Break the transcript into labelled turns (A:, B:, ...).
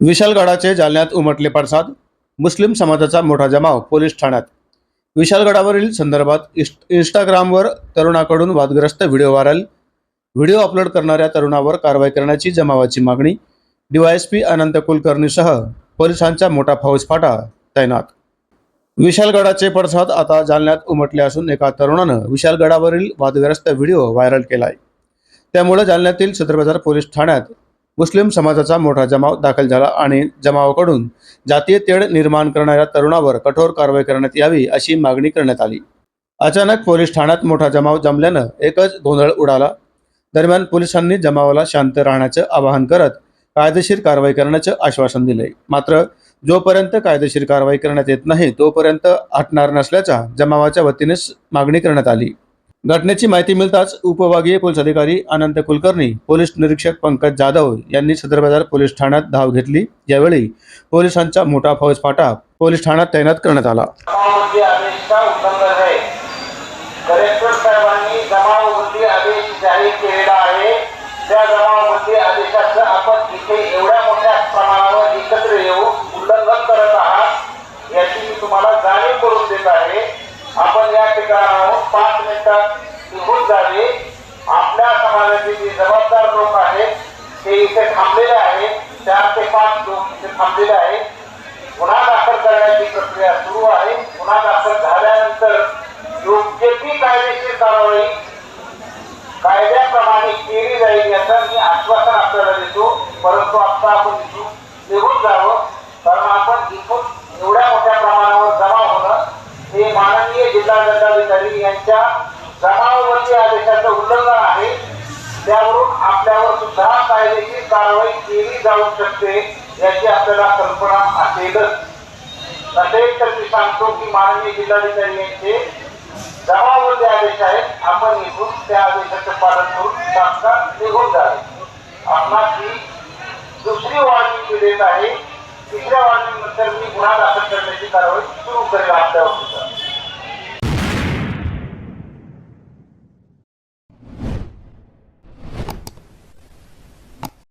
A: विशालगडाचे जालन्यात उमटले पडसाद मुस्लिम समाजाचा मोठा जमाव पोलीस ठाण्यात. विशालगडावरील संदर्भात इस्ट इंस्टाग्रामवर तरुणाकडून वादग्रस्त व्हिडिओ व्हायरल. व्हिडिओ अपलोड करणाऱ्या तरुणावर कारवाई करण्याची जमावाची मागणी डीवायएसपी अनंत कुलकर्णीसह पोलिसांचा मोठा फौजफाटा तैनात. विशालगडाचे पडसाद आता जालन्यात उमटले असून एका तरुणानं विशालगडावरील वादग्रस्त व्हिडिओ व्हायरल केलाय. त्यामुळे जालन्यातील सदर बाजार पोलीस ठाण्यात मुस्लिम समाजाचा मोठा जमाव दाखल झाला आणि जमावाकडून जातीय तेढ निर्माण करणाऱ्या तरुणावर कठोर कारवाई करण्यात यावी अशी मागणी करण्यात आली. अचानक पोलीस ठाण्यात मोठा जमाव जमल्यानं एकच गोंधळ उडाला. दरम्यान पोलिसांनी जमावाला शांत राहण्याचं आवाहन करत कायदेशीर कारवाई करण्याचं आश्वासन दिले. मात्र जोपर्यंत कायदेशीर कारवाई करण्यात येत नाही तोपर्यंत हटणार नसल्याच्या जमावाच्या वतीने मागणी करण्यात आली. घटनेची माहिती मिळताच उपविभागीय पोलीस अधिकारी अनंत कुलकर्णी पोलीस निरीक्षक पंकज जाधव यांनी सदर बाजार पोलीस ठाण्यात धाव घेतली. यावेळी पोलिसांचा मोठा फौजफाटा पोलीस ठाण्यात तैनात करण्यात आला.
B: तुम्हाला जाणीव करून देत आहे. आपण या ठिकाणाहून पाच मिनिटात निघून जावे. आपल्या समाजाचे जे जबाबदार लोक आहेत ते इथे थांबलेले आहेत चार ते पाच लोक इथे थांबलेले आहेत गुन्हा दाखल करण्याची प्रक्रिया सुरू आहे. गुन्हा दाखल झाल्यानंतर योग्य ती कायदेशीर कारवाई कायद्याप्रमाणे केली जाईल याचं मी आश्वासन आपल्याला देतो. परंतु आता आपण इथून निघून जावं कारण आपण इथून एवढ्या मोठ्या प्रमाणावर जमा होणं हे माननीय जिल्हा दंडाधिकारी यांच्या जमावबंदी आदेशाचं उल्लंघन आहे. त्यावरून आपल्यावर सुद्धा कायदेशीर कारवाई केली जाऊ शकते याची आपल्याला कल्पना असेलच. तसेच तर मी सांगतो की माननीय जिल्हाधिकारी यांचे जमावबंदी आदेश आहेत. आपण इथून त्या आदेशाचं पालन करून कामकाज निघून जावे. आपणास ही दुसरी वॉर्निंग मी देत आहे. तिसऱ्या वॉर्निंग नंतर मी गुन्हा दाखल करण्याची कारवाई